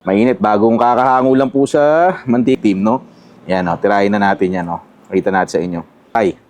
Mainit, bagong kakahango lang po sa mantitim, no? Yan, no? Tirahin na natin yan, no? Pakita natin sa inyo. Ay.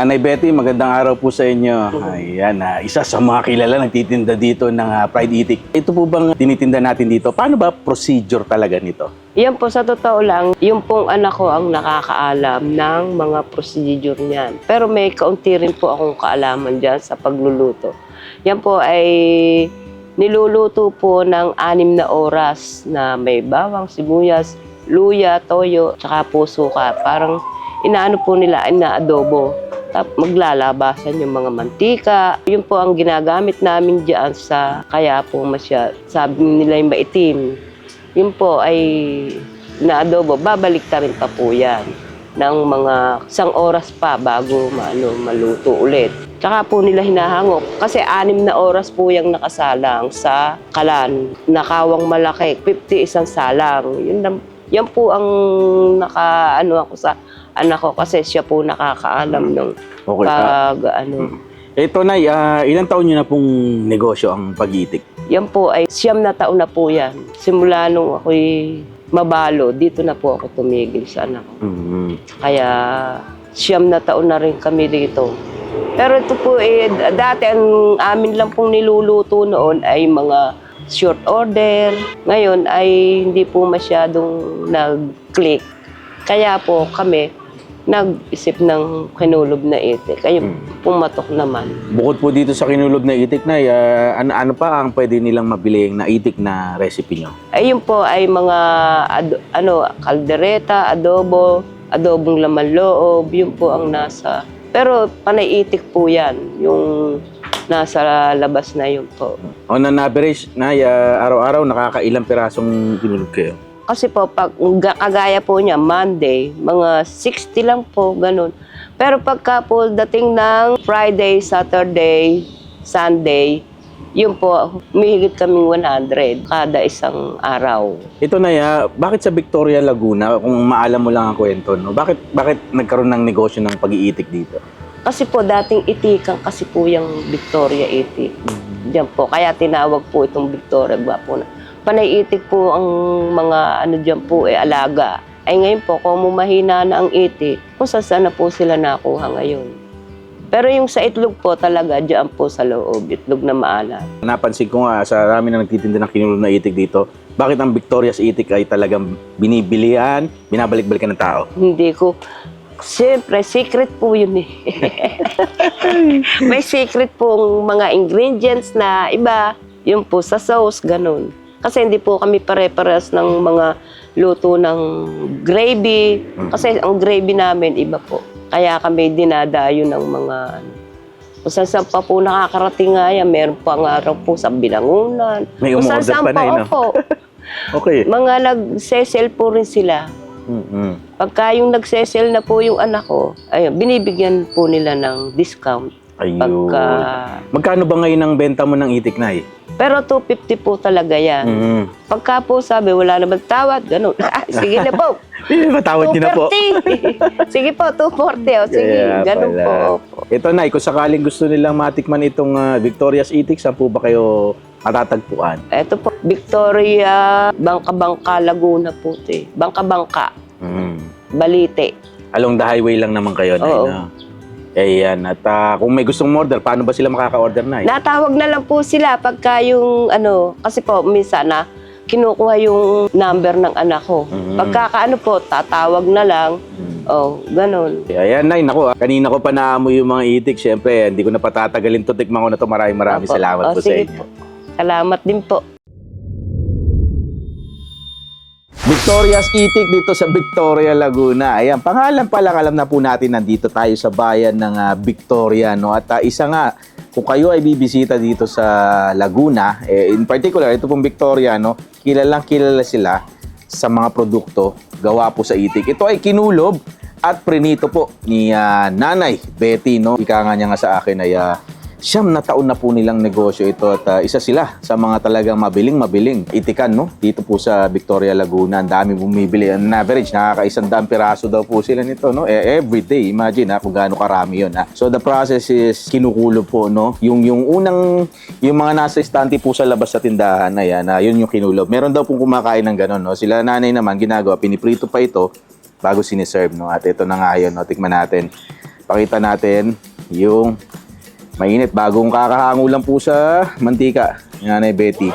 Nanay Betty, magandang araw po sa inyo. Ayan, ah, isa sa mga kilala nagtitinda dito ng ah, fried itik. Ito po bang tinitinda natin dito? Paano ba procedure talaga nito? Yan po, sa totoo lang, yung pong anak ko ang nakakaalam ng mga procedure niyan. Pero may kaunti rin po akong kaalaman dyan sa pagluluto. Yan po ay niluluto po ng anim na oras na may bawang, sibuyas, luya, toyo, tsaka po suka. Parang inaano po nila, inaadobo. Maglalabasan yung mga mantika. Yun po ang ginagamit namin dyan sa kaya po masya, sabi nila yung maitim. Yun po ay naadobo. Babalik ta pa po yan ng mga isang oras pa bago maano, maluto ulit. Tsaka po nila hinahangok kasi anim na oras po yung nakasalang sa kalan. Nakawang malaki, 50 isang salang. Yun, lang- yan po ang naka ano ako sa anak ko kasi siya po nakakaalam ng Okay. ah, pag ano. ito na, ilang taon nyo na pong negosyo ang pag-itik? Yan po ay siyam na taon na po yan. Simula nung ako'y mabalo, dito na po ako tumigil sa anak ko. Mhm. Kaya siyam na taon na rin kami dito. Pero ito po eh, dati ang amin lang pong niluluto noon ay mga short order. Ngayon ay hindi po masyadong nag-click. Kaya po kami nag-isip ng kinulob na itik. Kayo Mm. pumatok naman. Bukod po dito sa kinulob na itik na, ano, ano pa ang pwede nilang mabili na itik na recipe nyo? Ayun po ay mga ado- ano, kaldereta, adobo, adobong laman loob, yun po ang nasa. Pero panay itik po yan, yung nasa labas na yun po. On an average, na araw-araw nakakailang pirasong kinulob kayo? Kasi po, pag ga- kagaya po niya, Monday, mga 60 lang po, ganun. Pero pagka po dating ng Friday, Saturday, Sunday, yun po, humihigit kaming 100 kada isang araw. Ito na ya, bakit sa Victoria Laguna, kung maalam mo lang ang kwento, no? bakit, bakit nagkaroon ng negosyo ng pag-iitik dito? Kasi po dating itikan kasi po yung Victoria Itik. Diyan po. Kaya tinawag po itong Victoria Gwapo na. Panay itik po ang mga ano diyan po eh alaga. Ay ngayon po kung mahina na ang itik, kung saan na po sila nakuha ngayon. Pero yung sa itlog po talaga diyan po sa loob, itlog na maalat. Napansin ko nga sa rami na nagtitinda ng kinulob na itik dito, bakit ang Victoria's itik ay talagang binibilihan, binabalik-balikan ng tao? Hindi ko Siyempre, secret po yun eh. May secret pong mga ingredients na iba. Yun po sa sauce, ganun. Kasi hindi po kami pare-pares ng mga luto ng gravy. Kasi ang gravy namin, iba po. Kaya kami dinadayo ng mga ano. Kung saan pa po nakakarating nga yan, meron pa nga raw po sa binangunan. May Kung saan saan pa na, eh, no? opo. Okay. Mga nag-sell po rin sila. mm Pagka yung nagsesell na po yung anak ko, ayun, binibigyan po nila ng discount. Ayun. Pagka... Magkano ba ngayon ang benta mo ng itik na eh? Pero 250 po talaga yan. Mm. Pagka po sabi, wala naman tawad, ganun. Ah, sige na po. Matawad niyo na po. 240. sige po, 240. O, sige, Kaya ganun pala. po. Opo. Ito na, kung sakaling gusto nilang matikman itong ah, Victoria's Itik, saan po ba kayo matatagpuan? Ito po, Victoria, Bangka-Bangka, Laguna po. eh. Bangka-Bangka, Mm. Balite. Along the highway lang naman kayo na. Oo. no? Eh yan. At ah, kung may gustong order, paano ba sila makaka-order na eh? Natawag na lang po sila pagka yung ano, kasi po minsan na kinukuha yung number ng anak ko. Mhm. Pagka ano po, tatawag na lang. Mm. Oh, ganun. Ayan, Nay, naku, ah, kanina ko pa naamoy yung mga itik. Siyempre, hindi ko na patatagalin to. Tikman ko na to. Maraming maraming Opo. salamat Oh, po sa sige inyo. po. Salamat din po. Victoria's Itik dito sa Victoria, Laguna. Ayan, pangalan pa lang alam na po natin nandito tayo sa bayan ng ah, Victoria. No? At ah, isa nga, kung kayo ay bibisita dito sa Laguna, eh, in particular, ito pong Victoria, no? kilalang kilala sila sa mga produkto gawa po sa itik. Ito ay kinulob at prinito po ni ah, Nanay Betty, no? Ika nga niya nga sa akin ay ah, siyam na taon na po nilang negosyo ito at ah, isa sila sa mga talagang mabiling mabiling itikan no? Dito po sa Victoria Laguna ang dami bumibili. On average nakakaisang daang piraso daw po sila nito no? Eh, every day imagine ha kung gaano karami yun ha? So the process is kinukulo po no? Yung yung unang yung mga nasa estante po sa labas sa tindahan na yun yung kinulob meron daw pong kumakain ng ganon no? Sila nanay naman ginagawa piniprito pa ito bago siniserve no? At ito na nga yun no? Tikman natin. Pakita natin yung Mainit, bagong kakahango lang po sa mantika. Yan Nanay Betty.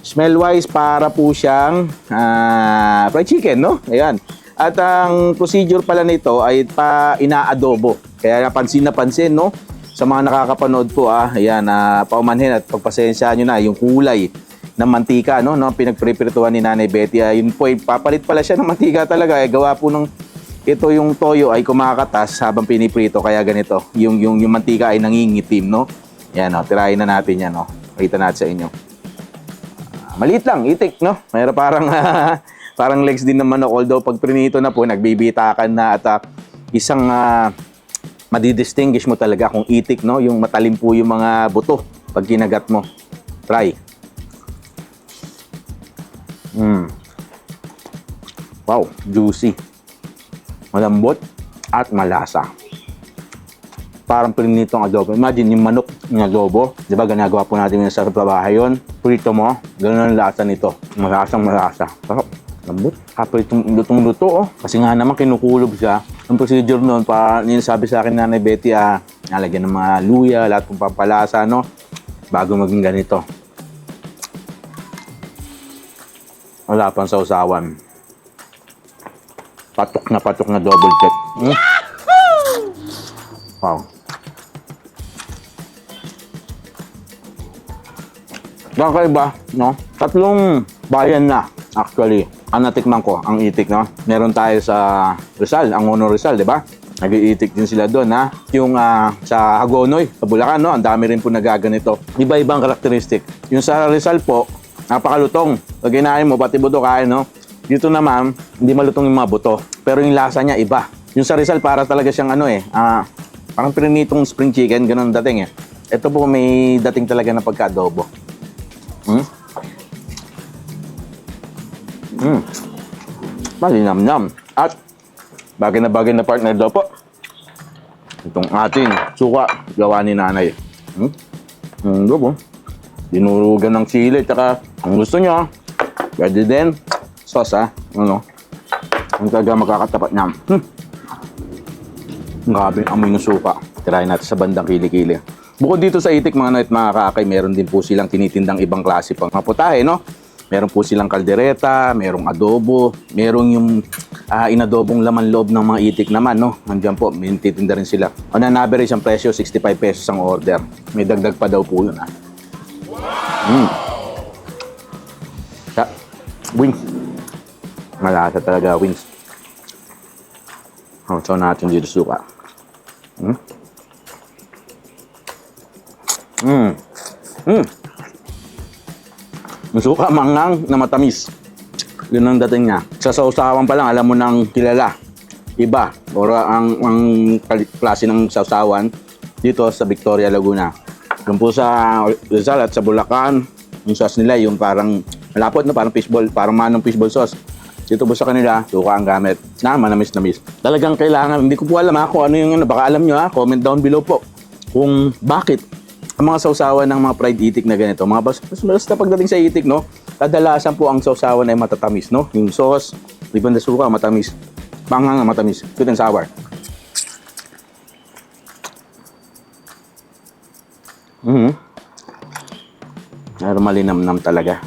Smell-wise, para po siyang ah, fried chicken, no? Ayan. At ang procedure pala nito ay pa inaadobo. Kaya napansin na pansin, no? Sa mga nakakapanood po, ah, ayan, ah, paumanhin at pagpasensya nyo na yung kulay ng mantika, no? no? Pinagpreprituhan ni Nanay Betty. Ah, yun po, ay papalit pala siya ng mantika talaga. Eh, gawa po ng ito yung toyo ay kumakatas habang piniprito kaya ganito. Yung yung yung mantika ay nangingitim, no? Yan oh, tirahin na natin yan, no. Pakita natin sa inyo. Ah, Maliit lang, itik, no? Mayroon parang parang legs din ng manok although pag prinito na po nagbibitakan na at ah, isang ah, madidistinguish mo talaga kung itik, no? Yung matalim po yung mga buto pag kinagat mo. Try. Mm. Wow, juicy malambot at malasa. Parang prinitong adobo. Imagine yung manok ng adobo. Di ba ginagawa po natin yung sa babahay yun. Prito mo, ganun ang lasa nito. Malasang malasa. Sarap. Lambot. Kapag lutong luto, oh. Kasi nga naman kinukulob siya. Ang procedure noon, pa, yun sabi sa akin na Nanay Betty, ah, nalagyan ng mga luya, lahat ng pampalasa, no? Bago maging ganito. Wala pang sausawan patok na patok na double check. Hmm? Wow. Kakaiba, no? Tatlong bayan na, actually. Ang natikman ko, ang itik, no? Meron tayo sa Rizal, ang Ono Rizal, di ba? Nag-iitik din sila doon, ha? Yung ah, sa Hagonoy, sa Bulacan, no? Ang dami rin po nagaganito. Iba-ibang karakteristik. Yung sa Rizal po, napakalutong. Pag mo, pati buto kain, no? Dito naman, hindi malutong yung mga buto. Pero yung lasa niya iba. Yung sa Rizal, para talaga siyang ano eh, ah, parang prinitong spring chicken, ganun dating eh. Ito po may dating talaga na pagka-adobo. Hmm? Hmm. Malinamnam. At, bagay na bagay na partner daw po. Itong ating suka, gawa ni nanay. Hmm? Hmm, po. Dinurugan ng sili, tsaka ang gusto nyo, pwede din, sauce ah, ano, ang talaga makakatapat niya. Hmm. Grabe amoy ng suka. Tirahin natin sa bandang kilikili. Bukod dito sa itik mga night mga kakay, meron din po silang tinitindang ibang klase pang mga putahe, no? Meron po silang kaldereta, merong adobo, merong yung ah, inadobong laman loob ng mga itik naman, no? Nandiyan po, may titinda rin sila. On an average, ang presyo, 65 pesos ang order. May dagdag pa daw po yun, ah. Mm. Sa, wings. Malasa talaga, wings. Oh, so natin dito suka. Hmm? Mm. Mm. Yung suka mangang na matamis. Yun ang dating niya. Sa sausawan pa lang, alam mo nang kilala. Iba. Or ang, ang klase ng sausawan dito sa Victoria, Laguna. Doon po sa Rizal at sa Bulacan, yung sauce nila, yung parang malapot, no? parang fishball, parang manong fishball sauce. Dito po sa kanila, suka ang gamit. Na, manamis-namis. Talagang kailangan, hindi ko po alam kung ano yung ano, baka alam nyo ha, comment down below po. Kung bakit ang mga sausawan ng mga fried itik na ganito, mga bas, bas, basta pagdating sa itik, no, kadalasan po ang sausawan ay matatamis, no? Yung sauce, ibang na suka, matamis. Bangang na matamis. Sweet and sour. Mm-hmm. Pero malinamnam talaga.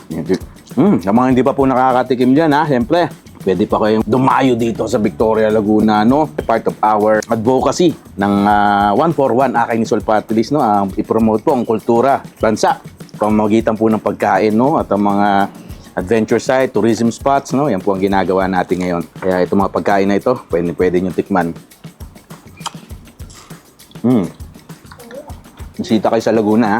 Mm, sa mga hindi pa po nakakatikim dyan, ha, siyempre, pwede pa kayong dumayo dito sa Victoria, Laguna, no? Part of our advocacy ng ah, 141 aking Sol Party List, no? Ang ipromote po ang kultura, bansa, pamamagitan po ng pagkain, no? At ang mga adventure site, tourism spots, no? Yan po ang ginagawa natin ngayon. Kaya itong mga pagkain na ito, pwede, pwede nyo tikman. Mm. Bisita kayo sa Laguna, ha?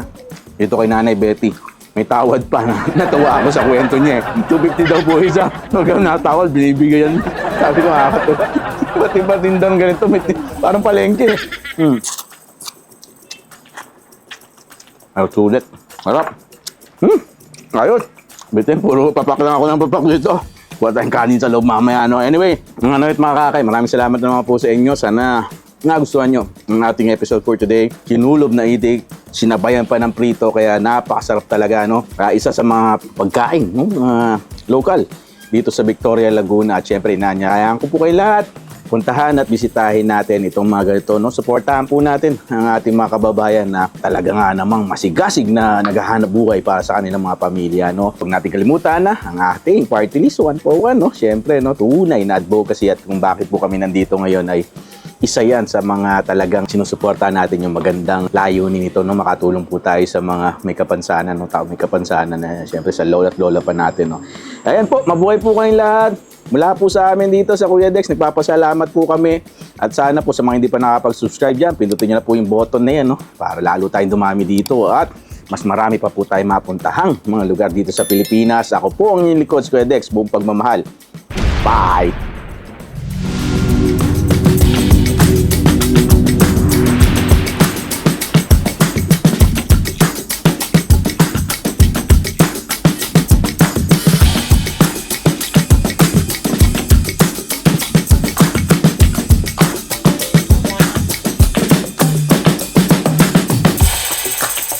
Dito kay Nanay Betty. May tawad pa na. Natawa ako sa kwento niya eh. 250 daw po isa. Hanggang natawad, binibigayan. Sabi ko, nakakatuwa. Ba't iba tindang ganito? May Parang palengke. Hmm. Ay, sulit. Harap. Hmm. Ayos. Bitin, puro papak lang ako ng papak dito. Wala tayong kanin sa loob mamaya. Ano. Anyway, mga ano mga kakay, maraming salamat naman po sa inyo. Sana nagustuhan nyo ang ating episode for today. Kinulob na itik, sinabayan pa ng prito, kaya napakasarap talaga. No? Kaya isa sa mga pagkain, no? mga local dito sa Victoria, Laguna. At syempre, inanyayaan ko po kayo lahat puntahan at bisitahin natin itong mga ganito. No? Supportahan po natin ang ating mga kababayan na talaga nga namang masigasig na naghahanap buhay para sa kanilang mga pamilya. No? Huwag natin kalimutan na ang ating party list 141. No? Siyempre, no? tunay na advocacy at kung bakit po kami nandito ngayon ay isa yan sa mga talagang sinusuportahan natin yung magandang layunin nito no makatulong po tayo sa mga may kapansanan no tao may kapansanan na syempre sa lola at lola pa natin no ayan po mabuhay po kayong lahat mula po sa amin dito sa Kuya Dex nagpapasalamat po kami at sana po sa mga hindi pa nakapag-subscribe dyan pindutin niyo na po yung button na yan no para lalo tayong dumami dito at mas marami pa po tayong mapuntahang mga lugar dito sa Pilipinas. Ako po ang inyong likod, Kuya Dex. Buong pagmamahal. Bye!